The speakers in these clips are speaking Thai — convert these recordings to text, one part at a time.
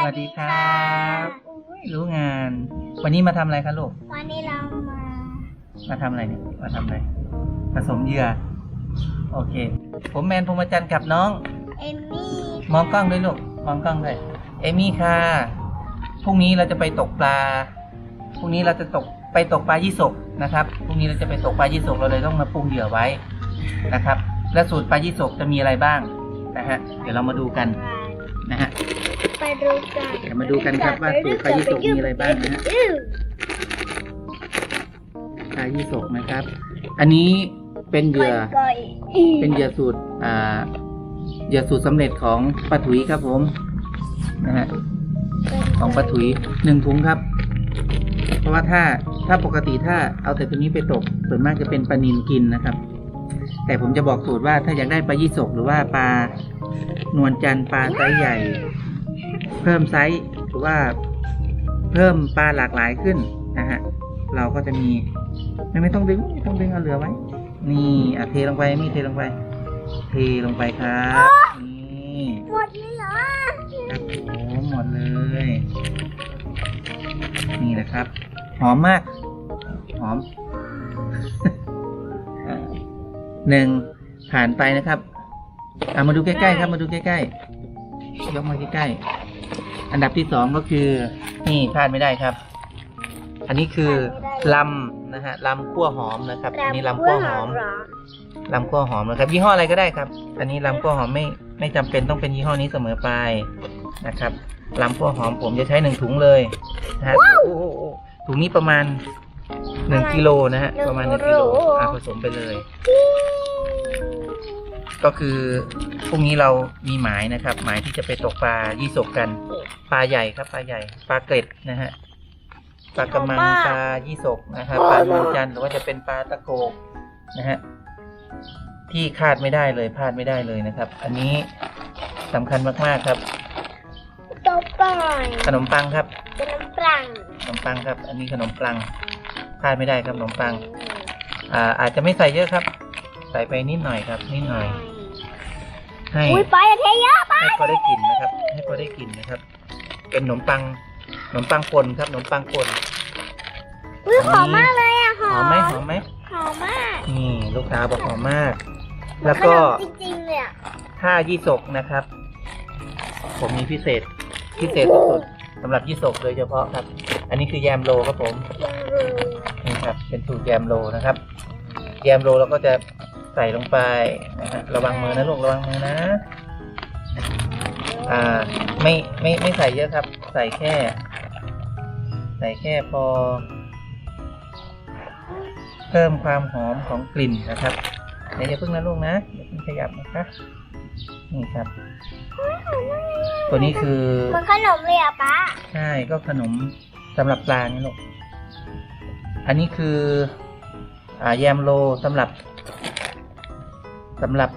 สวัสดีครับอุ๊ยรู้งาน วันนี้มาทำอะไรคะลูก วันนี้เรามามาทำอะไรเนี่ย มาทำอะไร ผสมเหยื่อ โอเค ผมแมนพรหมจันทร์กับน้อง เอมมี่มองกล้องด้วยลูก มองกล้องด้วย เอมี่ค่ะ พรุ่งนี้เราจะไปตกปลา พรุ่งนี้เราจะตกไปตกปลายี่สกนะครับ พรุ่งนี้เราจะไปตกปลายี่สกเราเลยต้องมาปรุงเหยื่อไว้นะครับ และสูตรปลายี่สกจะมีอะไรบ้างนะฮะ เดี๋ยวเรามาดูกันนะฮะ ไปดูกันเดี๋ยวมาดูกันครับว่าสูตรปลายี่สกมีอะไรบ้างนะฮะปลายี่สกนะครับ อันนี้เป็นเหยื่อ เป็นเหยื่อสูตร อ่า เหยื่อสูตรสำเร็จของปลาถุยครับผม นะฮะ ของปลาถุยหนึ่งถุงครับ เพราะว่าถ้า ถ้าปกติถ้าเอาแต่ตัวนี้ไปตก ส่วนมากจะเป็นปลานิลกินนะครับ แต่ผมจะบอกสูตรว่าถ้าอยากได้ปลายี่สกหรือว่าปลานวลจันทร์ปลาไซส์ใหญ่เพิ่มไซส์หรือว่าเพิ่มปลาหลากหลายขึ้นนะฮะเราก็จะมีไม่ไม่ต้องดึงไม่ต้องดึงเอาเหลือไว้นี่อะเทลงไปนี่เทลงไป เทลงไปครับนี่หมดเลยเหรอครับผมหมดเลย นี่แหละครับ หอมมาก หอมหนึ่งผ่านไปนะครับเอามาดูใกล้ๆครับมาดูใกล้ๆยกมาใกล้ๆ อันดับที่สองก็คือ นี่พลาดไม่ได้ครับ อันนี้คือลำนะฮะลำคั่วหอมนะครับ อันนี้ลำคั่วหอมลำคั่วหอมนะครับ ยี่ห้ออะไรก็ได้ครับ อันนี้ลำคั่วหอมไม่ไม่จำเป็นต้องเป็นยี่ห้อนี้เสมอไปนะครับลำคั่วหอมผมจะใช้หนึ่งถุงเลยนะฮะโอ้โหโอ้โหถุงนี้ประมาณหนึ่งกิโลนะฮะประมาณหนึ่งกิโลอะผสมไปเลย ก็คือพรุ่งนี้เรามีหมายนะครับ หมายที่จะไปตกปลายี่สกกัน ปลาใหญ่ครับ ปลาใหญ่ ปลาเกร็ดนะฮะ ปลากระมัง ปลายี่สกนะครับ ปลาหมจันทร์หรือว่าจะเป็นปลาตะโกกนะฮะ ที่คาดไม่ได้เลย พลาดไม่ได้เลยนะครับ อันนี้สำคัญมาก ๆ ครับต่อไปขนมปังครับเป็นน้ำปลัง ขนมปังครับ อันนี้ขนมปังพลาดไม่ได้ครับขนมปัง อ่า อาจจะไม่ใส่เยอะครับ ใส่ไปนิดหน่อยครับนิดหน่อย ให้อุ้ยไปอย่าเทเยอะไปให้พอได้กลิ่นนะครับ ให้พอได้กลิ่นนะครับ เป็นขนมปังขนมปังป่นครับขนมปังป่นอุ้ยหอมมากเลยอะหหออมมไหมหอมไหมหอมมากนี่ลูกค้าบอกหอมมาก แล้วก็ขนมจริงๆเลยอะถ้ายี่สกนะครับ ผมมีพิเศษพิเศษสุดๆสำหรับยี่สกโดยเฉพาะครับ อันนี้คือแยมโลครับผมยังเลยนี่ครับเป็นสูตรแยมโลนะครับ แยมโลเราก็จะใส่ลงไปนะฮะระวังมือนะลูกระวังมือนะ อ่าไม่ไม่ไม่ใส่เยอะครับ ใส่แค่ ใส่แค่พอ เพิ่มความหอมของกลิ่นนะครับเดี๋ยวอย่าเพิ่งนะลูกนะอย่าเพิ่งขยับนะคะนี่ครับ ตัวนี้คือเหมันขนมเลยอะป้าใช่ก็ขนมสำหรับปลานี่ลูกอันนี้คืออ่าแยมโลสำหรับ สำหรับ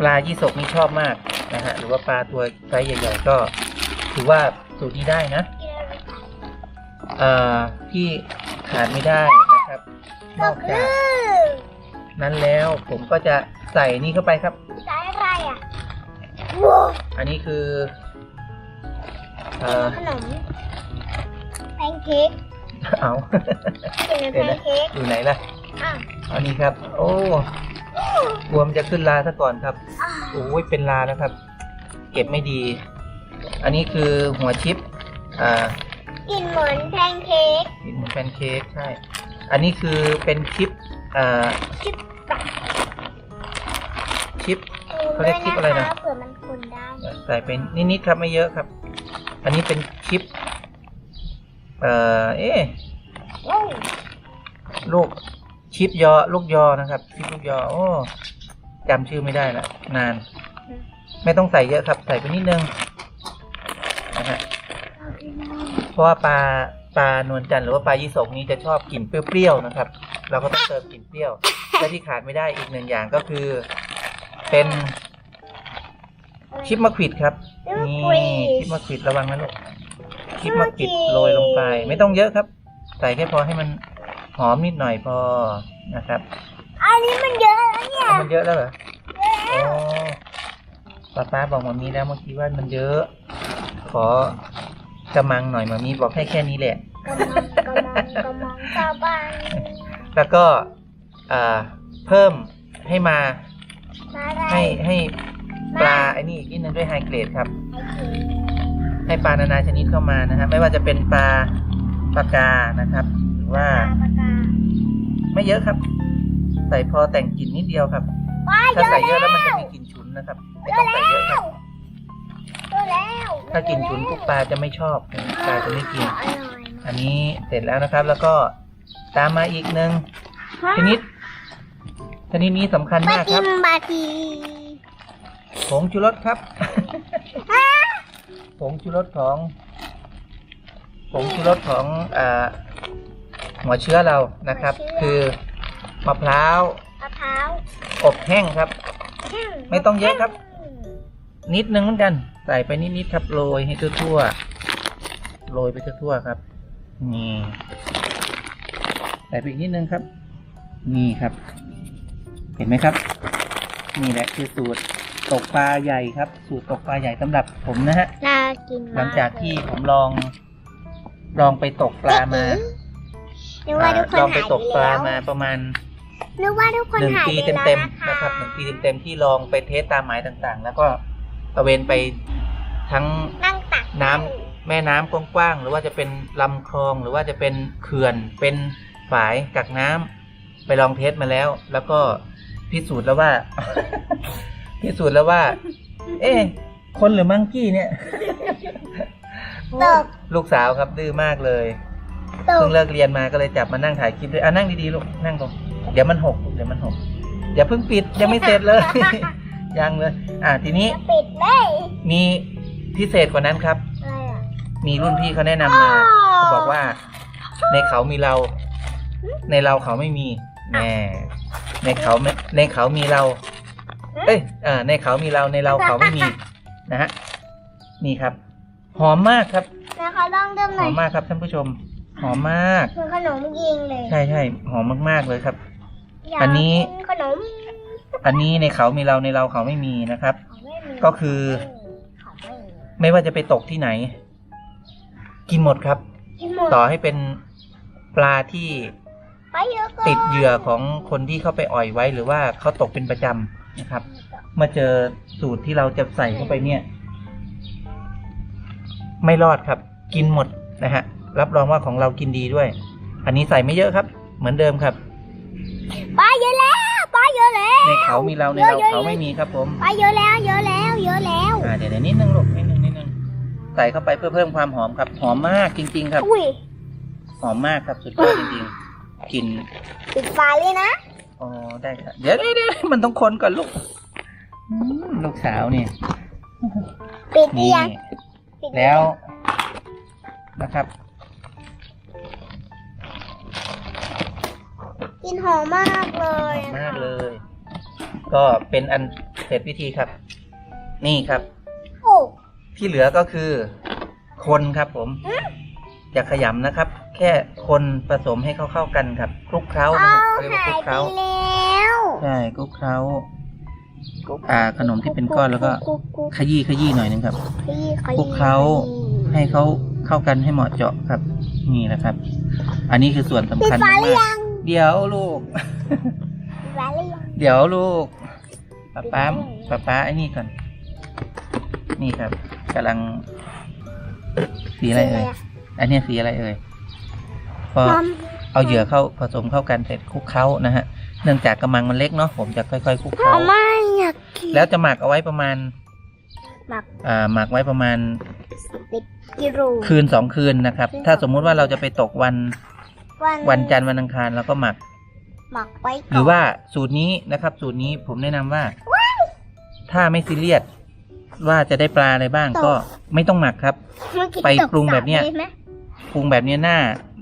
ปลายี่สกนี่ชอบมากนะฮะหรือว่าปลาตัวไซส์ใหญ่ ๆ ก็ถือว่าสูตรนี้ได้นะเอ่อที่ขาดไม่ได้นะครับนก็อกคืจากอนั้นแล้วผมก็จะใส่นี่เข้าไปครับใช้อะไรอะว้าวอันนี้คือเอ่อขนมแพนเค้กเอากินเป็นแพนเค้กอยู่ไหนล่ะอ้าวอันนี้ครับ โอ้ กลัวมันจะขึ้นลาซะก่อนครับอ้าวโอ้ยเป็นลาแล้วครับ เก็บไม่ดี อันนี้คือหัวชิปอ่ากินเหมือนแพนเค้กกินเหมือนแพนเค้กใช่ อันนี้คือเป็นชิปอ่าชิปปะชิปเขาเรียกชิปอะไรนะเผื่อมันคนได้ใส่เป็นนิดๆครับไม่เยอะครับ อันนี้เป็นชิปเอ่อเอ๊ะโอ้ลูก ชิปยอลูกยอนะครับ ชิปลูกยอโอ้จำชื่อไม่ได้ละนาน ไม่ต้องใส่เยอะครับ ใส่ไปนิดนึงนะฮะเพราะว่าปลาปลานวลจันทร์หรือว่าปลายี่สกนี้จะชอบกลิ่นเปรี้ยวๆนะครับ เราก็ต้องเติมกลิ่นเปรี้ยวและที่ขาดไม่ได้อีกหนึ่งอย่างก็คือ เป็นชิปมะขวิดครับนี่ชิปมะขวิดระวังนะลูกชิปมะขวิดโรยลงไป ไม่ต้องเยอะครับ ใส่แค่พอให้มัน หอมนิดหน่อยพอนะครับ อันนี้มันเยอะแล้วเนี่ยมันเยอะแล้วเหรอโอ้ป้าป้าบอกมามีแล้วเมื่อกี้ว่ามันเยอะอกระมังหน่อยมามีบอกให้แค่นี้แหละกำลังกำลังกำลังชาวบ้านแล้วก็อ่าเพิ่มให้มามาได้ให้ให้ปลาไอ้นี่อีกนิดนึงด้วยไฮเกรดครับไอ้เขียวให้ปลานานาชนิดเข้ามานะครับไม่ว่าจะเป็นปลาปลากานะครับ หรือว่าปลาปากกา ไม่เยอะครับ ใส่พอแต่งกลิ่นนิดเดียวครับว้ายถ้าใส่เยอะเยแล้วอะมันจะแล้วมีกลิ่นฉุนนะครับไม่ต้องใส่เยอะครับเยอะแล้วถ้ากลิ่นฉุนพวกปลาจะไม่ชอบปลาจะไม่กินอร่อยอันนี้เสร็จแล้วนะครับ แล้วก็ตามมาอีกหนึ่งชนิดชนิดนี้สำคัญมามากคกิรับนบาทีผงชูรสครับผงชูรสของผงชูรสของอ่า หัวเชื้อเรานะครับ คือมะพร้าวมะพร้าวอบแห้งครับ ไม่ต้องเยอะครับ นิดนึงเหมือนกัน ใส่ไปนิดๆครับโรยให้ทั่วๆโรยไปทั่วๆครับ นี่ใส่ไปอีกนิดนึงครับ นี่ครับ เห็นไหมครับ นี่แหละคือสูตรตกปลาใหญ่ครับ สูตรตกปลาใหญ่สำหรับผมนะฮะน่ากินมากหลังจากที่ผมลองลองไปตกปลามา นึกว่าทุกคนลองไปหายตกปลาแล้วมาประมาณนึกว่าทุกคนหนึ่งหายปีไปแล้วเต็มนะๆคะนะครับหนึ่งปีเต็มๆที่ลองไปเทสตามหมายต่างๆ แล้วก็ตระเวนไปทั้ง นั่งตักน้ำ แม่น้ำกว้างๆ หรือว่าจะเป็นลำคลอง หรือว่าจะเป็นเขื่อน เป็นฝายกักน้ำไปลองเทสมาแล้ว แล้วก็พิสูจน์แล้วว่า พิสูจน์แล้วว่า เอ๊ะคนหรือมังกี้เนี่ย ตกลูกสาวครับดื้อมากเลย ตกเพิ่งเลิกเรียนมาก็เลยจับมานั่งถ่ายคลิปด้วยอะนั่งดีๆลูกนั่งตรงเดี๋ยวมันหกลูกเดี๋ยวมันหกอย่าเพิ่งปิดยังไม่เสร็จเลย ยังเลย อะทีนี้จะปิดเลยมีพิเศษกว่านั้นครับอะไรอะมีรุ่นพี่เขาแนะนำมาเขาบอกว่า ในเขามีเรา ในเราเขาไม่มีแน่ในเขาไม่ในเขามีเรา เอ้ยอ่าในเขามีเราในเราเขาไม่มีนะฮะนี่ครับ หอมมากครับนะคะลองดื่มหหน่ออยมมากครับท่านผู้ชมห อมมากเหมือนขนมยิงเลย ใช่ใช่หอมมากๆเลยครับยากอันนี้ กิขนมอันนี้ในเขามีเราในเราเขาไม่มีนะครับ เขาไม่มีก็คือ เขาไม่มีไม่ว่าจะไปตกที่ไหน กินหมดครับ กินหมดต่อให้เป็นปลาที่ไปเยอะก่อนติดเหยื่อของคนที่เขาไปอ่อยไว้ หรือว่าเขาตกเป็นประจำนะครับ เมื่อเจอสูตรที่เราจะใส่เข้าไปเนี่ย ไม่รอดครับ กินหมดนะฮะ รับรองว่าของเรากินดีด้วย อันนี้ใส่ไม่เยอะครับ เหมือนเดิมครับไปเยอะแล้วไปเยอะแล้ว ในเขามีเราในเราเขาไม่มีครับผมไปเยอะแล้ว เยอะแล้ว เยอะแล้วอ่าเดี๋ยวเดี๋ยวนิดนึงลูกนิดนึงนิดนึงใส่เข้าไปเพื่อเพิ่มความหอมครับ หอมมากจริง ๆ ครับอุ้ยหอมมากครับสุดยอดจริงๆกลิ่นปิดฝาเลยนะอ๋อได้ครับเดี๋ยวเดี๋ยวเดี๋ยวมันต้องคนก่อนลูกอืมลูกสาวเนี่ยปิดเอีนี่ยงปิดแล้วนะครับ กลินหอมมากเลหอยมมากเลย ก็เป็นอันเสร็จพิธีครับ นี่ครับ โอ้ที่เหลือก็คือ คนครับผม อย่าขยำนะครับ แค่คนผสมให้เข้าเข้าๆกันครับคลุกเคล้านะเอาครับเรียกว่าหาคลุยกไปเคล้าแล้วใช่คลุกเคล้าอ่า ขนมที่เป็นก้อนแล้วก็กุ๊กุ๊กขยี้ขยี้หน่อยนึงครับขยี้ขคลุยี้กเคล้า ให้เขาเข้ากันให้เหมาะเจาะครับ นี่นะครับ อันนี้คือส่วนสำปิดคัญฝามหรือากยังๆ เดี๋ยวลูกปิดฝาหรือยังเดี๋ยวลูกป้าป้าป้าป้าไอ้นี่ก่อน นี่ครับกำลัง สีอะไรเอ่ยอันเนี้ยสีอะไรเอ่ยพอมัมเอาเหยื่อเข้าผสมเข้ากันเสร็จคลุกเคล้านะฮะเนื่องจากกำมังมันเล็กเนาะผมจะค่อยๆคลุกเคล้า ไม่อยากกินแล้วจะหมักเอาไว้ประมาณ หมักอ่าหมักไว้ประมาณสิบกิโลคืนสองคืนนะครับคืนถ้าสมมุติว่าเราจะไปตกวัน วันวันจันทร์วันอังคารเราก็หมัก หมักไว้ก่นหรือว่าสูตรนี้นะครับ สูตรนี้ผมแนะนำว่า ถ้าไม่ซีเรียสว่าจะได้ปลาอะไรบ้างก็ไม่ต้องหมักครับ เมื่อกี้ไปตกปรุงแบบเนี้ยสระลไหมปรุงแบบนี้หน้า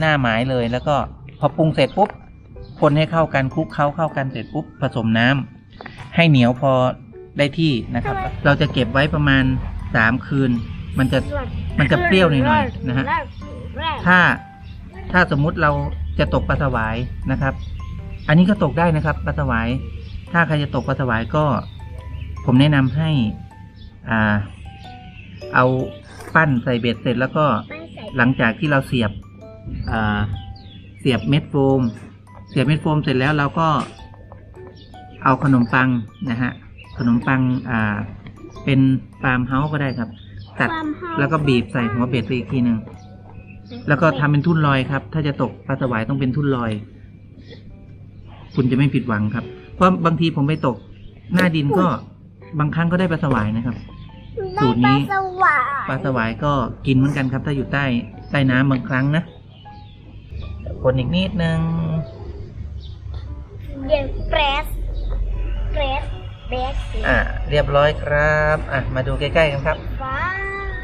หน้าหมายเลย แล้วก็พอปรุงเสร็จปุ๊บคนให้เข้ากันคลุกเคล้าเข้ากันเสร็จปุ๊บผสมน้ำให้เหนียวพอได้ที่นะครับ เราจะเก็บไว้ประมาณสามคืน มันจะมันจะเปรี้ยวหน่อยๆนะฮะ ถ้า ถ้าสมมุติเราจะตกปลาสวายนะครับ อันนี้ก็ตกได้นะครับปลาสวาย ถ้าใครจะตกปลาสวายก็ ผมแนะนำให้อ่าเอาปั้นใส่เบ็ดเสร็จแล้วก็ไม่ใส่หลังจากที่เราเสียบอ่าเสียบเม็ดโฟม เสียบเม็ดโฟมเสร็จแล้วเราก็เอาขนมปังนะฮะขนมปังอ่าเป็นปาล์มเฮาส์ก็ได้ครับ ตัดความหอมแล้วก็บีบใส่หัวเบ็ดไปอีกทีหนึ่ง แล้วก็ทำเป็นทุ่นลอยครับ ถ้าจะตกปลาสวายต้องเป็นทุ่นลอย คุณจะไม่ผิดหวังครับ เพราะบางทีผมไปตก หน้าดินก็บางครั้งก็ได้ปลาสวายนะครับ สูตรนี้ได้ปลาสวายปลาสวายก็กินเหมือนกันครับ ถ้าอยู่ใต้ใต้น้ำบางครั้งนะคนอีกนิดนึงเดี๋ยวเฟรสเฟรสเฟรสอะเรียบร้อยครับ อะ มาดูใกล้ๆกันครับฟ้า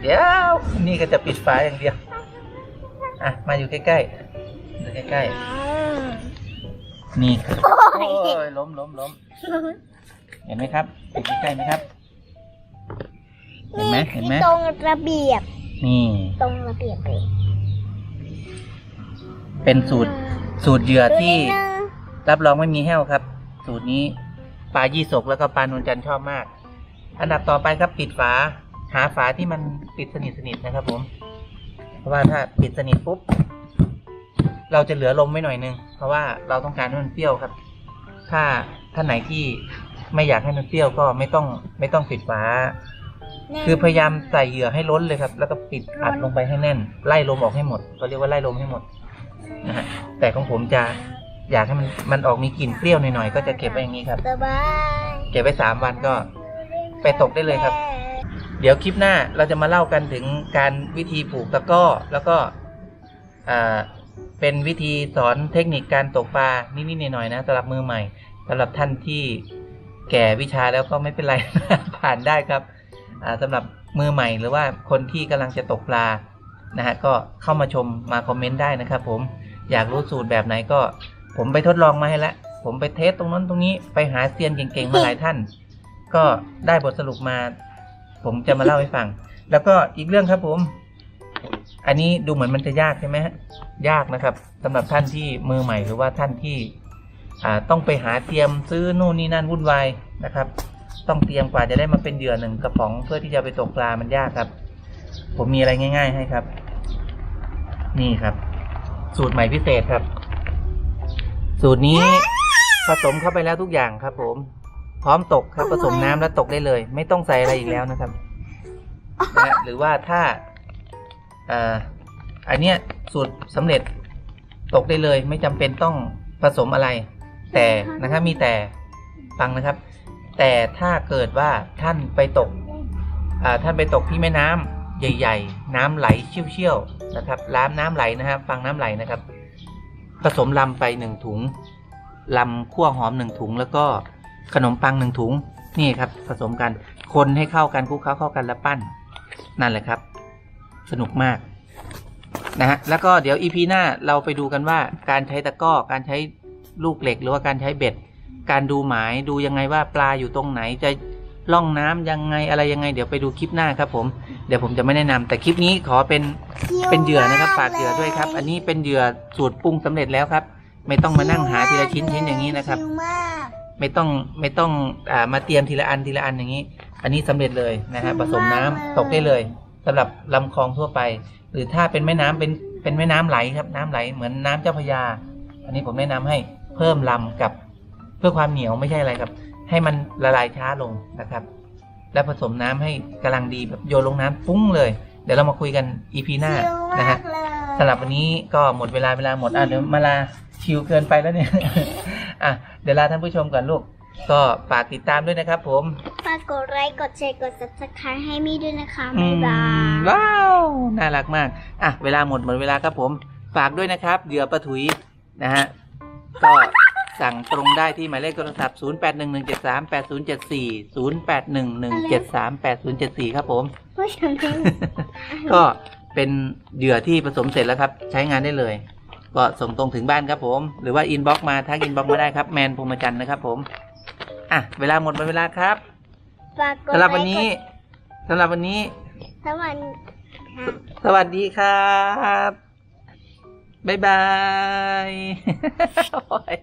เดี๋ยว นี่ก็จะปิดฝาอย่างเดียว อะ มาอยู่ใกล้ๆดูใกล้ๆ นี่ครับโอ้โอ้ยยล้มล้มล้มเห็นไหมครับอยู่ใกล้ๆไหมครับ เห็นไหมเห็นไหมตรงระเบียบ นี่ ตรงระเบียบเลยเป็นสูตรสูตรเหยื่อที่ดูนิดนึงรับรองไม่มีแห้วครับ สูตรนี้ปลายี่สกแล้วก็ปลานวลจันทร์ชอบมาก อันดับต่อไปครับปิดฝา หาฝาที่มันปิดสนิทสนิทนะครับผม เพราะว่าถ้าปิดสนิทปุ๊บ เราจะเหลือลมไว้หน่อยนึง เพราะว่าเราต้องการให้มันเปรี้ยวครับ ถ้าท่านไหนที่ไม่อยากให้มันเปรี้ยวก็ไม่ต้องไม่ต้องปิดฝาคือพยายามใส่เหยื่อให้ล้นเลยครับ แล้วก็ปิดอัดลงไปให้แน่น ไล่ลมออกให้หมดเขาเรียกว่าไล่ลมให้หมดนะฮะแต่ของผมจะอยากให้มันมันออกมีกลิ่นเปรี้ยวหน่อยๆก็จะเก็บไว้อย่างนี้ครับสบายเก็บไว้สามวันก็ไปตกได้เลยครับ เดี๋ยวคลิปหน้าเราจะมาเล่ากันถึงการวิธีผูกตะก้อ แล้วก็เป็นวิธีสอนเทคนิคการตกปลานิดๆหน่อยๆนะสำหรับมือใหม่สำหรับท่านที่แก่วิชาแล้วก็ไม่เป็นไร ผ่านได้ครับสำหรับมือใหม่หรือว่าคนที่กำลังจะตกปลานะฮะก็เข้ามาชมมาคอมเมนต์ได้นะครับผมอยากรู้สูตรแบบไหนก็ ผมไปทดลองมาให้แล้วผมไปเทสตรงนั้นตรงนี้ไปหาเซียนเก่งๆมาหลายท่าน ก็ได้บทสรุปมา ผมจะมาเล่าให้ฟัง แล้วก็อีกเรื่องครับผม อันนี้ดูเหมือนมันจะยากใช่ไหมฮะยากนะครับสำหรับท่านที่มือใหม่หรือว่าท่านที่ต้องไปหาเตรียมซื้อนู่นนี่นั่นวุ่นวายนะครับ ต้องเตรียมกว่าจะได้มาเป็นเหยื่อหนึ่งกระป๋องเพื่อที่จะไปตกปลามันยากครับ ผมมีอะไรง่าย ๆ ให้ครับ นี่ครับ สูตรใหม่พิเศษครับ สูตรนี้ผสมเข้าไปแล้วทุกอย่างครับผม พร้อมตกครับผสมน้ำแล้วตกได้เลย ไม่ต้องใส่อะไรอีกแล้วนะครับนะฮะหรือว่าถ้าอ่าอันเนี้ยสูตรสำเร็จตกได้เลย ไม่จำเป็นต้องผสมอะไร แต่นะครับมีแต่ฟังนะครับ แต่ถ้าเกิดว่าท่านไปตกอ่าท่านไปตกที่แม่น้ำใหญ่ ๆ น้ำไหลเชี่ยวๆนะครับล้ามน้ำไหลนะครับฟังน้ำไหลนะครับ ผสมลำไปหนึ่งถุงลำคั่วหอมหนึ่งถุงแล้วก็ ขนมปังหนึ่งถุงนี่ครับผสมกันคนให้เข้ากันคลุกเคล้าเข้ากันแล้วปั้น นั่นแหละครับ สนุกมากนะฮะแล้วก็เดี๋ยวอีพีหน้าเราไปดูกันว่าการใช้ตะกร้อการใช้ลูกเหล็กหรือว่าการใช้เบ็ด การดูหมายดูยังไงว่าปลาอยู่ตรงไหนจะล่องน้ำยังไงอะไรยังไง เดี๋ยวไปดูคลิปหน้าครับผมเดี๋ยวผมจะไม่แนะนำแต่คลิปนี้ขอเป็นเป็นเหยื่อนะครับฝากเหยื่อด้วยครับ อันนี้เป็นเหยื่อสูตรปรุงสำเร็จแล้วครับ ไม่ต้องมานั่งหาทีละชิ้นชิ้นอย่างนี้นะครับชิวมาก ไม่ต้องไม่ต้องอ่ามาเตรียมทีละอันทีละอันอย่างนี้ อันนี้สำเร็จเลยนะฮะผสมน้ำตกได้เลยสำหรับลำคลองทั่วไป หรือถ้าเป็นแม่น้ำเป็นเป็นแม่น้ำไหลครับน้ำไหลเหมือนน้ำเจ้าพระยา อันนี้ผมแนะนำให้เพิ่มลำกับเพื่อความเหนียวไม่ใช่อะไรครับ ให้มันละลายช้าลงนะครับ แล้วผสมน้ำให้กำลังดีแบบโยนลงน้ำฟุ้งเลย เดี๋ยวเรามาคุยกันอีพีหน้าชิวมานะฮะกเลยสำหรับวันนี้ก็หมดเวลาเวลาหมดอะเดี๋ยวมาลาชิวเกินไปแล้วเนี่ยอะ เดี๋ยวลาท่านผู้ชมก่อนลูก ก็ฝากติดตามด้วยนะครับผม ฝากกดไลค์กดแชร์กด subscribe ให้มี่ด้วยนะคะอืบ๊ายมบาย ว้าว น่ารักมาก อะ เวลาหมดหมดเวลาครับผม ฝากด้วยนะครับ เหยื่อปลาถุยนะฮะ ก็สั่งตรงได้ที่หมายเลขโทรศัพท์ 0811738074 0811738074 ครับผม ผู้ชมเพ่งก็เป็นเหยื่อที่ผสมเสร็จแล้วครับ ใช้งานได้เลย ก็ส่งตรงถึงบ้านครับผม หรือว่าอินบ็อกมาทักอินบ็อกมาได้ครับแมนพรหมจันทร์นะครับ ผมอะเวลาหมดหมดเวลาครับฝากกดสำหรับไลวันค์นี้กดสำหรับวันนี้ สวัสดีค่ะสวัสดีครับบ๊ายบายโอ้ย